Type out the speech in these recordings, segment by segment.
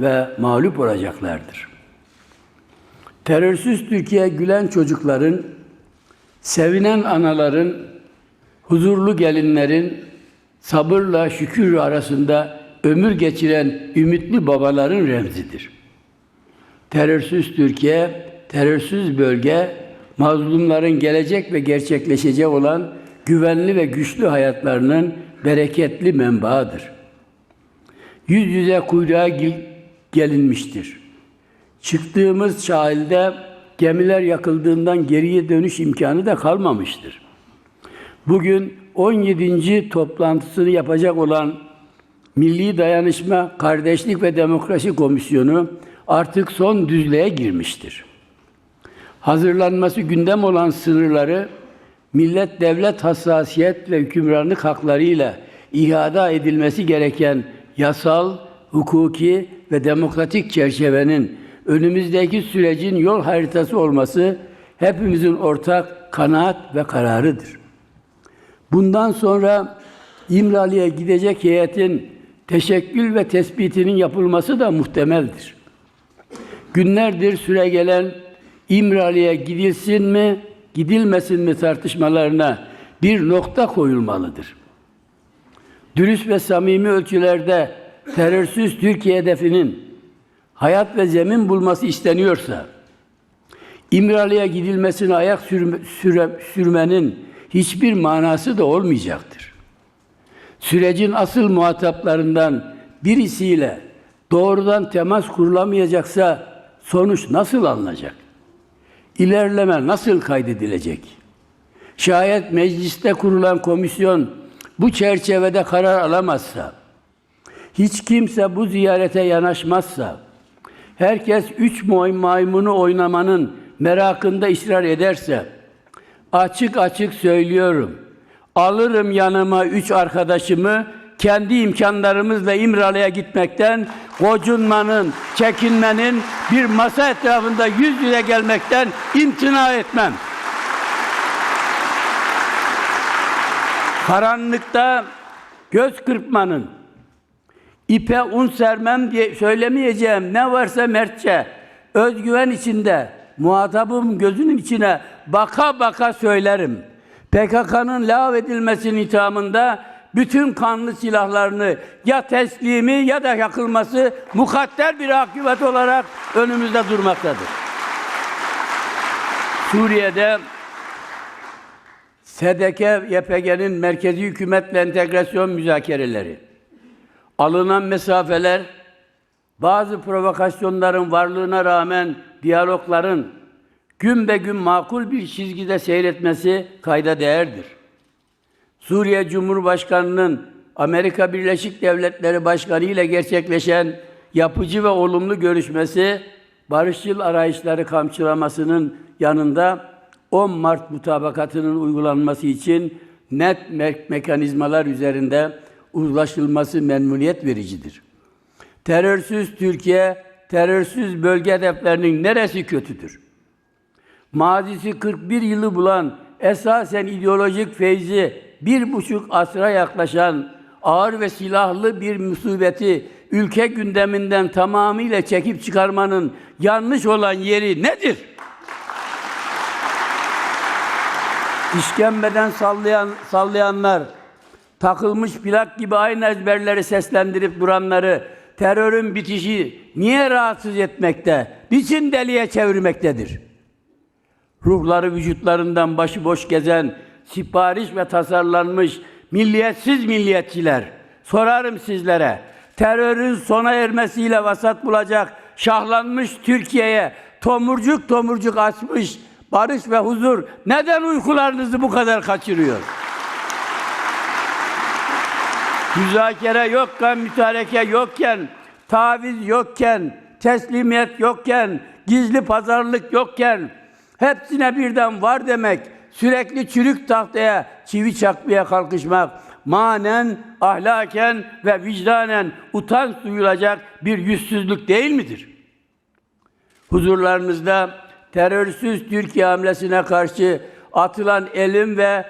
ve mağlup olacaklardır. Terörsüz Türkiye gülen çocukların, sevinen anaların, huzurlu gelinlerin, sabırla şükür arasında ömür geçiren ümitli babaların remzidir. Terörsüz Türkiye, terörsüz bölge, mazlumların gelecek ve gerçekleşecek olan güvenli ve güçlü hayatlarının bereketli menbaıdır. Yüz yüze kuyruğa gelinmiştir. Çıktığımız sahilde gemiler yakıldığından geriye dönüş imkanı da kalmamıştır. Bugün 17. toplantısını yapacak olan Milli Dayanışma, Kardeşlik ve Demokrasi Komisyonu artık son düzlüğe girmiştir. Hazırlanması gündem olan sınırları millet devlet hassasiyet ve hükümranlık haklarıyla ihada edilmesi gereken yasal, hukuki ve demokratik çerçevenin önümüzdeki sürecin yol haritası olması hepimizin ortak kanaat ve kararıdır. Bundan sonra İmralı'ya gidecek heyetin teşekkül ve tespitinin yapılması da muhtemeldir. Günlerdir süre gelen İmralı'ya gidilsin mi, gidilmesin mi tartışmalarına bir nokta koyulmalıdır. Dürüst ve samimi ölçülerde terörsüz Türkiye hedefinin hayat ve zemin bulması isteniyorsa, İmralı'ya gidilmesine ayak sürme, süre- sürmenin hiçbir manası da olmayacaktır. Sürecin asıl muhataplarından birisiyle doğrudan temas kurulamayacaksa sonuç nasıl alınacak? İlerleme nasıl kaydedilecek? Şayet mecliste kurulan komisyon bu çerçevede karar alamazsa, hiç kimse bu ziyarete yanaşmazsa, herkes üç maymunu oynamanın merakında ısrar ederse, açık açık söylüyorum, alırım yanıma üç arkadaşımı, kendi imkanlarımızla İmralı'ya gitmekten, gocunmanın, çekinmenin, bir masa etrafında yüz yüze gelmekten imtina etmem. Karanlıkta göz kırpmanın, ipe un sermem diye söylemeyeceğim ne varsa mertçe, özgüven içinde muhatabım gözünün içine baka baka söylerim. PKK'nın lav edilmesinin ithamında bütün kanlı silahlarını ya teslimi ya da yakılması mukadder bir akıbet olarak önümüzde durmaktadır. Suriye'de SDK YPG'nin merkezi hükümetle entegrasyon müzakereleri, alınan mesafeler, bazı provokasyonların varlığına rağmen diyalogların gün be gün makul bir çizgide seyretmesi kayda değerdir. Suriye Cumhurbaşkanı'nın Amerika Birleşik Devletleri Başkanı ile gerçekleşen yapıcı ve olumlu görüşmesi, barışçıl arayışları kamçılamasının yanında 10 Mart mutabakatının uygulanması için net me- mekanizmalar üzerinde uzlaşılması memnuniyet vericidir. Terörsüz Türkiye, terörsüz bölge hedeflerinin neresi kötüdür? mazisi 41 yılı bulan, esasen ideolojik feyzi bir buçuk asra yaklaşan ağır ve silahlı bir musibeti ülke gündeminden tamamıyla çekip çıkarmanın yanlış olan yeri nedir? İşkembeden sallayan, sallayanlar, takılmış plak gibi aynı ezberleri seslendirip duranları terörün bitişi niye rahatsız etmekte, niçin deliye çevirmektedir? ruhları vücutlarından başıboş gezen, sipariş ve tasarlanmış milliyetsiz milliyetçiler, sorarım sizlere, terörün sona ermesiyle vasat bulacak şahlanmış Türkiye'ye tomurcuk tomurcuk açmış barış ve huzur neden uykularınızı bu kadar kaçırıyor? Müzakere yokken, mütareke yokken, taviz yokken, teslimiyet yokken, gizli pazarlık yokken, hepsine birden var demek, sürekli çürük tahtaya çivi çakmaya kalkışmak, manen, ahlaken ve vicdanen utanç duyulacak bir yüzsüzlük değil midir? Huzurlarınızda terörsüz Türkiye hamlesine karşı atılan elim ve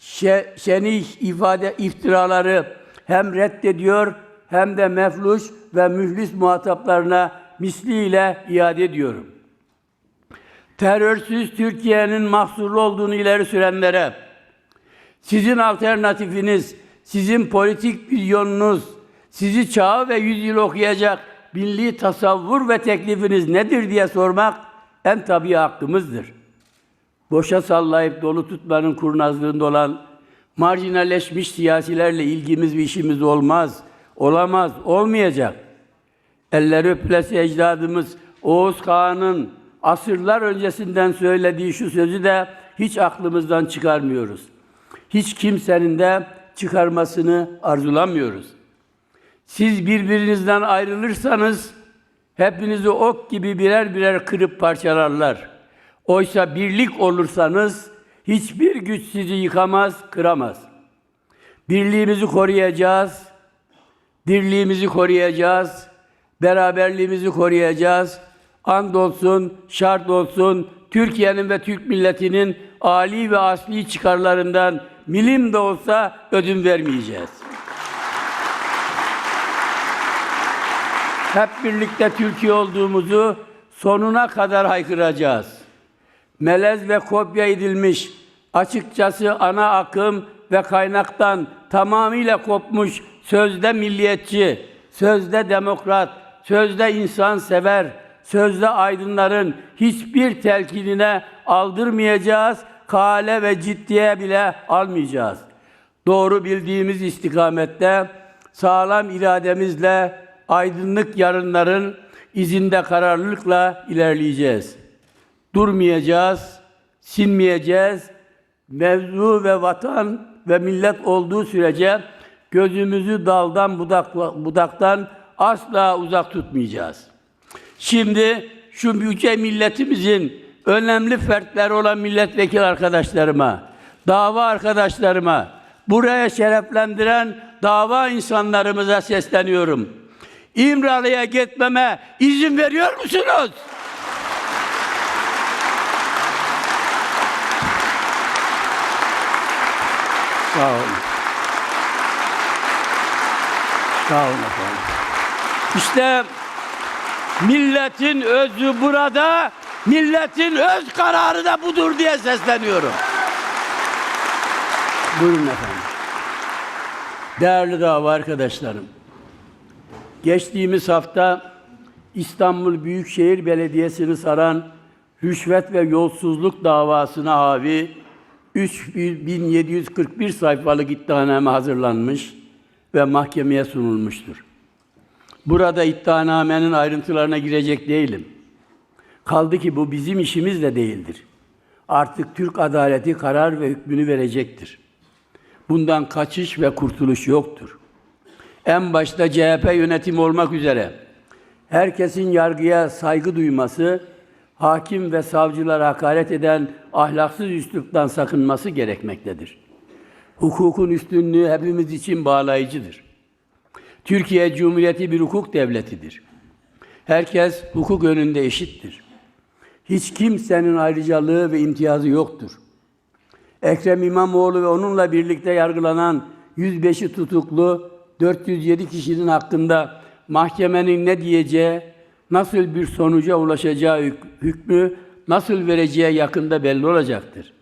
şe- şenih ifade iftiraları hem reddediyor hem de mefluş ve müflis muhataplarına misliyle iade ediyorum. Terörsüz Türkiye'nin mahsurlu olduğunu ileri sürenlere, sizin alternatifiniz, sizin politik vizyonunuz, sizi çağı ve yüzyıl okuyacak milli tasavvur ve teklifiniz nedir diye sormak en tabii hakkımızdır. Boşa sallayıp dolu tutmanın kurnazlığında olan marjinalleşmiş siyasilerle ilgimiz ve işimiz olmaz, olamaz, olmayacak. Elleri öpülesi ecdadımız Oğuz Kağan'ın asırlar öncesinden söylediği şu sözü de hiç aklımızdan çıkarmıyoruz. Hiç kimsenin de çıkarmasını arzulamıyoruz. Siz birbirinizden ayrılırsanız hepinizi ok gibi birer birer kırıp parçalarlar. Oysa birlik olursanız hiçbir güç sizi yıkamaz, kıramaz. Birliğimizi koruyacağız, dirliğimizi koruyacağız, beraberliğimizi koruyacağız. Andolsun, şart olsun Türkiye'nin ve Türk milletinin âli ve asli çıkarlarından milim de olsa ödün vermeyeceğiz. Hep birlikte Türkiye olduğumuzu sonuna kadar haykıracağız. Melez ve kopya edilmiş, açıkçası ana akım ve kaynaktan tamamıyla kopmuş sözde milliyetçi, sözde demokrat, sözde insansever, sözde aydınların hiçbir telkinine aldırmayacağız, kale ve ciddiye bile almayacağız. Doğru bildiğimiz istikamette sağlam irademizle aydınlık yarınların izinde kararlılıkla ilerleyeceğiz. Durmayacağız, sinmeyeceğiz. Mevzu ve vatan ve millet olduğu sürece gözümüzü daldan budakla, budaktan asla uzak tutmayacağız. Şimdi şu yüce milletimizin önemli fertleri olan milletvekili arkadaşlarıma, dava arkadaşlarıma, buraya şereflendiren dava insanlarımıza sesleniyorum. İmralı'ya gitmeme izin veriyor musunuz? Sağ olun. Sağ olun efendim. İşte milletin özü burada, milletin öz kararı da budur diye sesleniyorum. Buyurun efendim. Değerli dava arkadaşlarım, geçtiğimiz hafta İstanbul Büyükşehir Belediyesi'ni saran rüşvet ve yolsuzluk davasına havi 3741 sayfalık iddianame hazırlanmış ve mahkemeye sunulmuştur. Burada iddianamenin ayrıntılarına girecek değilim. Kaldı ki bu bizim işimiz de değildir. Artık Türk adaleti karar ve hükmünü verecektir. Bundan kaçış ve kurtuluş yoktur. En başta CHP yönetimi olmak üzere herkesin yargıya saygı duyması, hakim ve savcılara hakaret eden ahlaksız üsluptan sakınması gerekmektedir. Hukukun üstünlüğü hepimiz için bağlayıcıdır. Türkiye Cumhuriyeti bir hukuk devletidir. Herkes hukuk önünde eşittir. Hiç kimsenin ayrıcalığı ve imtiyazı yoktur. Ekrem İmamoğlu ve onunla birlikte yargılanan 105'i tutuklu 407 kişinin hakkında mahkemenin ne diyeceği, nasıl bir sonuca ulaşacağı hük- hükmü nasıl vereceği yakında belli olacaktır.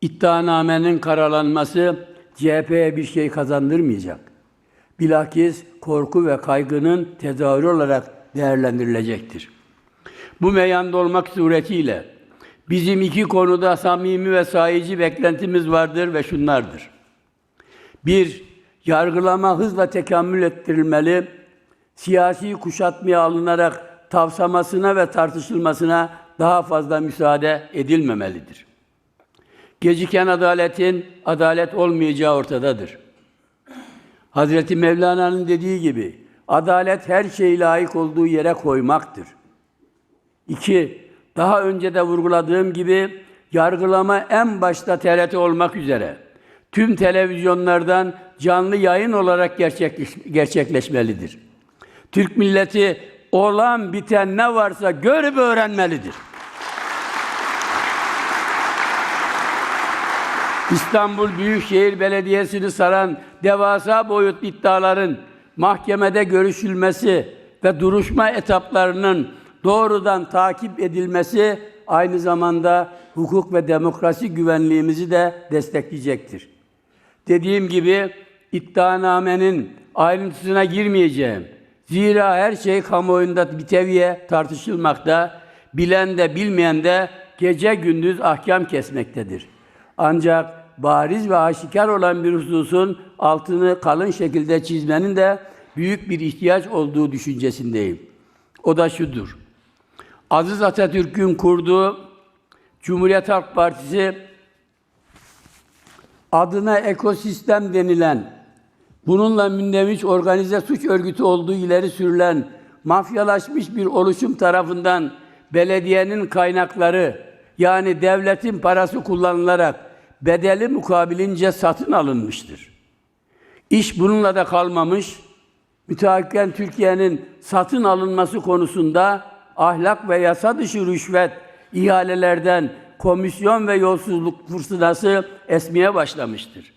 İddianamenin karalanması CHP'ye bir şey kazandırmayacak. Bilakis korku ve kaygının tezahürü olarak değerlendirilecektir. Bu meyanda olmak suretiyle bizim iki konuda samimi ve sahici beklentimiz vardır ve şunlardır. Bir, yargılama hızla tekamül ettirilmeli, siyasi kuşatmaya alınarak tavsamasına ve tartışılmasına daha fazla müsaade edilmemelidir. Geciken adaletin adalet olmayacağı ortadadır. Hazreti Mevlana'nın dediği gibi adalet her şeyi layık olduğu yere koymaktır. İki, daha önce de vurguladığım gibi yargılama en başta TRT olmak üzere tüm televizyonlardan canlı yayın olarak gerçekleş, gerçekleşmelidir. Türk milleti olan biten ne varsa görüp öğrenmelidir. İstanbul Büyükşehir Belediyesi'ni saran devasa boyutlu iddiaların mahkemede görüşülmesi ve duruşma etaplarının doğrudan takip edilmesi aynı zamanda hukuk ve demokrasi güvenliğimizi de destekleyecektir. Dediğim gibi iddianamenin ayrıntısına girmeyeceğim. Zira her şey kamuoyunda bir teviye tartışılmakta, bilen de bilmeyen de gece gündüz ahkam kesmektedir. Ancak bariz ve aşikar olan bir hususun altını kalın şekilde çizmenin de büyük bir ihtiyaç olduğu düşüncesindeyim. O da şudur. Aziz Atatürk'ün kurduğu Cumhuriyet Halk Partisi adına ekosistem denilen, bununla mündemiş organize suç örgütü olduğu ileri sürülen mafyalaşmış bir oluşum tarafından belediyenin kaynakları yani devletin parası kullanılarak bedeli mukabilince satın alınmıştır. İş bununla da kalmamış. Müteahhiten Türkiye'nin satın alınması konusunda ahlak ve yasa dışı rüşvet, ihalelerden komisyon ve yolsuzluk fırtınası esmeye başlamıştır.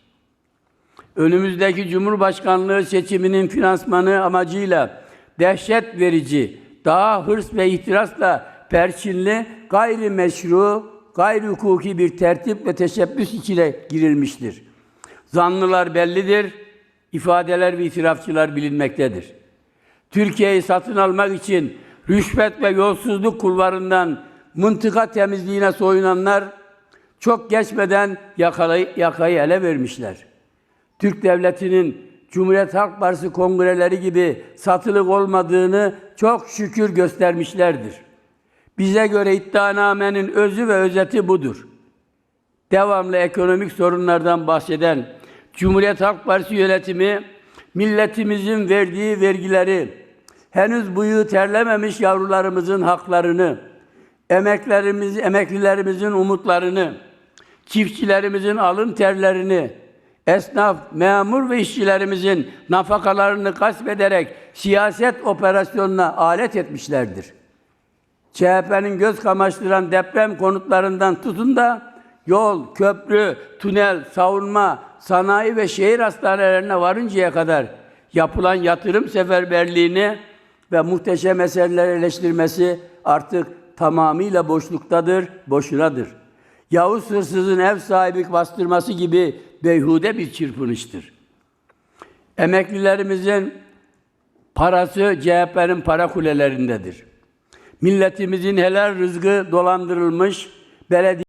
Önümüzdeki Cumhurbaşkanlığı seçiminin finansmanı amacıyla dehşet verici, daha hırs ve ihtirasla perçinli, gayri meşru, gayri hukuki bir tertip ve teşebbüs içine girilmiştir. Zanlılar bellidir, ifadeler ve itirafçılar bilinmektedir. Türkiye'yi satın almak için rüşvet ve yolsuzluk kulvarından mıntıka temizliğine soyunanlar çok geçmeden yakayı, yakayı ele vermişler. Türk Devleti'nin Cumhuriyet Halk Partisi kongreleri gibi satılık olmadığını çok şükür göstermişlerdir. Bize göre iddianamenin özü ve özeti budur. Devamlı ekonomik sorunlardan bahseden Cumhuriyet Halk Partisi yönetimi milletimizin verdiği vergileri, henüz buyu terlememiş yavrularımızın haklarını, emeklerimiz, emeklilerimizin umutlarını, çiftçilerimizin alın terlerini, esnaf, memur ve işçilerimizin nafakalarını gasp ederek siyaset operasyonuna alet etmişlerdir. CHP'nin göz kamaştıran deprem konutlarından tutun da yol, köprü, tünel, savunma, sanayi ve şehir hastanelerine varıncaya kadar yapılan yatırım seferberliğini ve muhteşem eserler eleştirmesi artık tamamıyla boşluktadır, boşunadır. Yavuz hırsızın ev sahibi bastırması gibi beyhude bir çırpınıştır. Emeklilerimizin parası CHP'nin para kulelerindedir. Milletimizin helal rızkı dolandırılmış, belediye